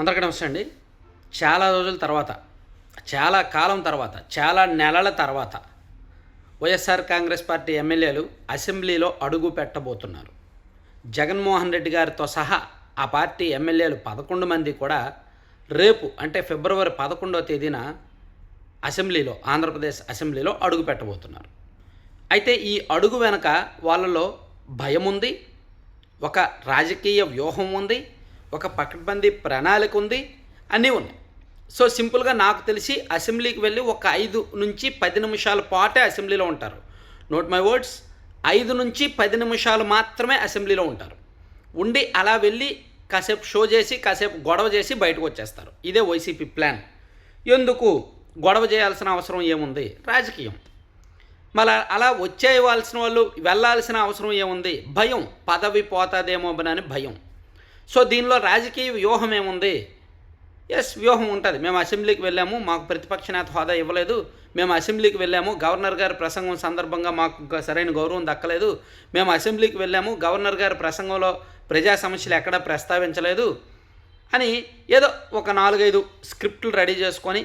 అందరికీ నమస్తే అండి. చాలా రోజుల తర్వాత చాలా కాలం తర్వాత చాలా నెలల తర్వాత వైఎస్ఆర్ కాంగ్రెస్ పార్టీ ఎమ్మెల్యేలు అసెంబ్లీలో అడుగు పెట్టబోతున్నారు. జగన్మోహన్ రెడ్డి గారితో సహా ఆ పార్టీ ఎమ్మెల్యేలు పదకొండు మంది కూడా రేపు అంటే ఫిబ్రవరి పదకొండవ తేదీన అసెంబ్లీలో ఆంధ్రప్రదేశ్ అసెంబ్లీలో అడుగు పెట్టబోతున్నారు. అయితే ఈ అడుగు వెనక వాళ్ళలో భయం ఉంది ఒక రాజకీయ వ్యూహం ఉంది ఒక పకడ్బందీ ప్రణాళిక ఉంది అన్నీ ఉన్నాయి. సో సింపుల్గా నాకు తెలిసి అసెంబ్లీకి వెళ్ళి ఒక ఐదు నుంచి పది నిమిషాల పాటే అసెంబ్లీలో ఉంటారు. నోట్ మై వర్డ్స్ ఐదు నుంచి పది నిమిషాలు మాత్రమే అసెంబ్లీలో ఉంటారు. ఉండి అలా వెళ్ళి కాసేపు షో చేసి కాసేపు గొడవ చేసి బయటకు వచ్చేస్తారు. ఇదే వైసీపీ ప్లాన్. ఎందుకు? గొడవ చేయాల్సిన అవసరం ఏముంది? రాజకీయం. మళ్ళా అలా వచ్చేయవలసిన వాళ్ళు వెళ్ళాల్సిన అవసరం ఏముంది? భయం. పదవి పోతాదేమో అని భయం. సో దీనిలో రాజకీయ వ్యూహం ఏముంది? ఎస్ వ్యూహం ఉంటుంది. మేము అసెంబ్లీకి వెళ్ళాము మాకు ప్రతిపక్ష నేత హోదా ఇవ్వలేదు. మేము అసెంబ్లీకి వెళ్ళాము గవర్నర్ గారి ప్రసంగం సందర్భంగా మాకు సరైన గౌరవం దక్కలేదు. మేము అసెంబ్లీకి వెళ్ళాము గవర్నర్ గారి ప్రసంగంలో ప్రజా సమస్యలు ఎక్కడా ప్రస్తావించలేదు అని ఏదో ఒక నాలుగైదు స్క్రిప్ట్లు రెడీ చేసుకొని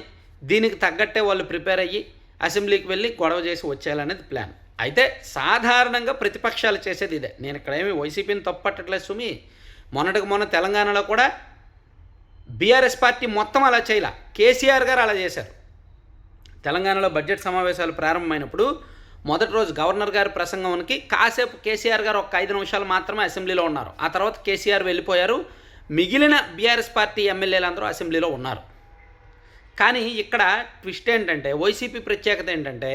దీనికి తగ్గట్టే వాళ్ళు ప్రిపేర్ అయ్యి అసెంబ్లీకి వెళ్ళి గొడవ చేసి వచ్చేయాలనేది ప్లాన్. అయితే సాధారణంగా ప్రతిపక్షాలు చేసేది ఇదే. నేను ఇక్కడ ఏమి వైసీపీని తప్పట్టట్లేదు సుమి. మొన్నటికి మొన్న తెలంగాణలో కూడా బీఆర్ఎస్ పార్టీ మొత్తం అలా చేయలే. కేసీఆర్ గారు అలా చేశారు. తెలంగాణలో బడ్జెట్ సమావేశాలు ప్రారంభమైనప్పుడు మొదటి రోజు గవర్నర్ గారి ప్రసంగంకి కాసేపు కేసీఆర్ గారు ఒక ఐదు నిమిషాలు మాత్రమే అసెంబ్లీలో ఉన్నారు. ఆ తర్వాత కేసీఆర్ వెళ్ళిపోయారు. మిగిలిన బీఆర్ఎస్ పార్టీ ఎమ్మెల్యేలందరూ అసెంబ్లీలో ఉన్నారు. కానీ ఇక్కడ ట్విస్ట్ ఏంటంటే వైసీపీ ప్రత్యేకత ఏంటంటే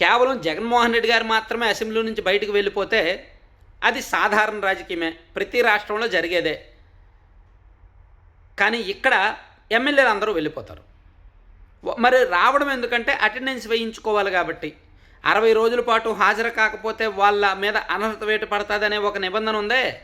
కేవలం జగన్మోహన్ రెడ్డి గారు మాత్రమే అసెంబ్లీ నుంచి బయటకు వెళ్ళిపోతే అది సాధారణ రాజకీయమే. ప్రతి రాష్ట్రంలో జరిగేదే. కానీ ఇక్కడ ఎమ్మెల్యేలు అందరూ వెళ్ళిపోతారు. మరి రావడం ఎందుకంటే అటెండెన్స్ వేయించుకోవాలి కాబట్టి. అరవై రోజుల పాటు హాజరు కాకపోతే వాళ్ళ మీద అనర్హత వేటు పడుతుందనే ఒక నిబంధన ఉందే.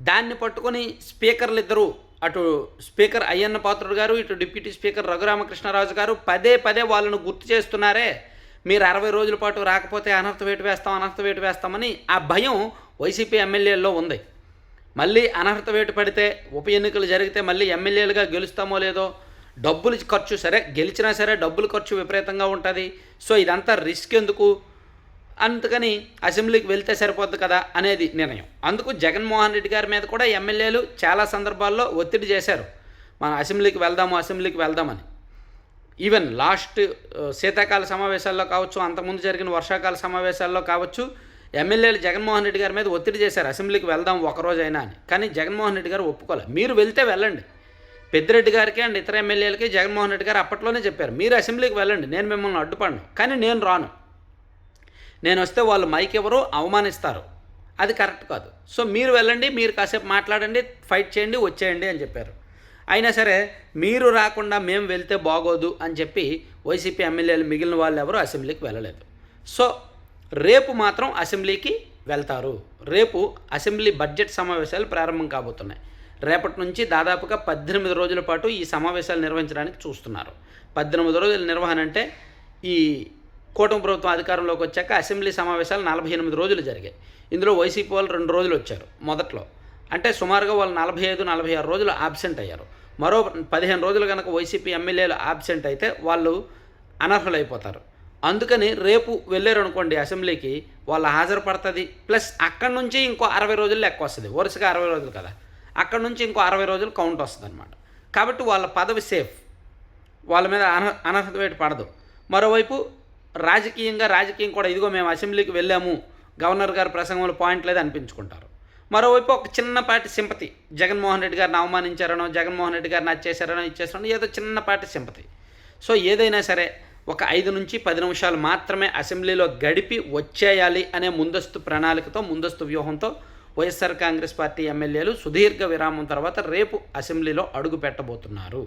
దాన్ని పట్టుకొని స్పీకర్లు ఇద్దరు అటు స్పీకర్ అయ్యన్న పాత్రుడు గారు ఇటు డిప్యూటీ స్పీకర్ రఘురామకృష్ణరాజు గారు పదే పదే వాళ్ళను గుర్తు చేస్తున్నారే. మీరు అరవై రోజుల పాటు రాకపోతే అనర్థ వేటు వేస్తాం అనర్థ వేటు వేస్తామని ఆ భయం వైసీపీ ఎమ్మెల్యేల్లో ఉంది. మళ్ళీ అనర్హత వేటు పడితే ఉప ఎన్నికలు జరిగితే మళ్ళీ ఎమ్మెల్యేలుగా గెలుస్తామో లేదో డబ్బులు ఖర్చు సరే గెలిచినా సరే డబ్బులు ఖర్చు విపరీతంగా ఉంటుంది. సో ఇదంతా రిస్క్ ఎందుకు? అందుకని అసెంబ్లీకి వెళ్తే సరిపోద్ది కదా అనేది నిర్ణయం. అందుకు జగన్మోహన్ రెడ్డి గారి మీద కూడా ఎమ్మెల్యేలు చాలా సందర్భాల్లో ఒత్తిడి చేశారు. మన అసెంబ్లీకి వెళ్దాము అసెంబ్లీకి వెళ్దామని. ఈవెన్ లాస్ట్ శీతాకాల సమావేశాల్లో కావచ్చు అంతకుముందు జరిగిన వర్షాకాల సమావేశాల్లో కావచ్చు ఎమ్మెల్యేలు జగన్మోహన్ రెడ్డి గారి మీద ఒత్తిడి చేశారు. అసెంబ్లీకి వెళ్దాం ఒకరోజైనా అని. కానీ జగన్మోహన్ రెడ్డి గారు ఒప్పుకోలేదు మీరు వెళ్తే వెళ్ళండి. పెద్దిరెడ్డి గారికి అండ్ ఇతర ఎమ్మెల్యేలకి జగన్మోహన్ రెడ్డి గారు అప్పట్లోనే చెప్పారు. మీరు అసెంబ్లీకి వెళ్ళండి. నేను మిమ్మల్ని అడ్డుపడను. కానీ నేను రాను. నేను వస్తే వాళ్ళు మైక్ ఎవరు అవమానిస్తారు. అది కరెక్ట్ కాదు. సో మీరు వెళ్ళండి. మీరు కాసేపు మాట్లాడండి. ఫైట్ చేయండి. వచ్చేయండి అని చెప్పారు. అయినా సరే మీరు రాకుండా మేము వెళ్తే బాగోదు అని చెప్పి వైసీపీ ఎమ్మెల్యేలు మిగిలిన వాళ్ళు ఎవరు అసెంబ్లీకి వెళ్ళలేదు. సో రేపు మాత్రం అసెంబ్లీకి వెళ్తారు. రేపు అసెంబ్లీ బడ్జెట్ సమావేశాలు ప్రారంభం కాబోతున్నాయి. రేపటి నుంచి దాదాపుగా పద్దెనిమిది రోజుల పాటు ఈ సమావేశాలు నిర్వహించడానికి చూస్తున్నారు. పద్దెనిమిది రోజుల నిర్వహణ అంటే ఈ కూటమి ప్రభుత్వం అధికారంలోకి వచ్చాక అసెంబ్లీ సమావేశాలు నలభై ఎనిమిది రోజులు జరిగాయి. ఇందులో వైసీపీ వాళ్ళు రెండు రోజులు వచ్చారు మొదట్లో. అంటే సుమారుగా వాళ్ళు నలభై ఐదు నలభై ఆరు రోజులు ఆబ్సెంట్ అయ్యారు. మరో పదిహేను రోజులు కనుక వైసీపీ ఎమ్మెల్యేలు ఆబ్సెంట్ అయితే వాళ్ళు అనర్హులైపోతారు. అందుకని రేపు వెళ్ళారు అనుకోండి అసెంబ్లీకి వాళ్ళ హాజరు పడుతుంది ప్లస్ అక్కడి నుంచి ఇంకో అరవై రోజులు లెక్క వస్తుంది. వరుసగా అరవై రోజులు కదా. అక్కడి నుంచి ఇంకో అరవై రోజులు కౌంట్ వస్తుంది అనమాట కాబట్టి వాళ్ళ పదవి సేఫ్. వాళ్ళ మీద అన అనర్హత వేటు పడదు. మరోవైపు రాజకీయంగా రాజకీయం కూడా ఇదిగో మేము అసెంబ్లీకి వెళ్ళాము. గవర్నర్ గారి ప్రసంగంలో పాయింట్ లేదు అనిపించుకుంటారు. మరోవైపు ఒక చిన్నపాటి సింపతి. జగన్మోహన్ రెడ్డి గారిని అవమానించారనో జగన్మోహన్ రెడ్డి గారిని అది చేశారనో ఏదో చిన్నపాటి సింపతి. సో ఏదైనా సరే ఒక ఐదు నుంచి పది నిమిషాలు మాత్రమే అసెంబ్లీలో గడిపి వచ్చేయాలి అనే ముందస్తు ప్రణాళికతో ముందస్తు వ్యూహంతో వైఎస్ఆర్ కాంగ్రెస్ పార్టీ ఎమ్మెల్యేలు సుదీర్ఘ విరామం తర్వాత రేపు అసెంబ్లీలో అడుగు పెట్టబోతున్నారు.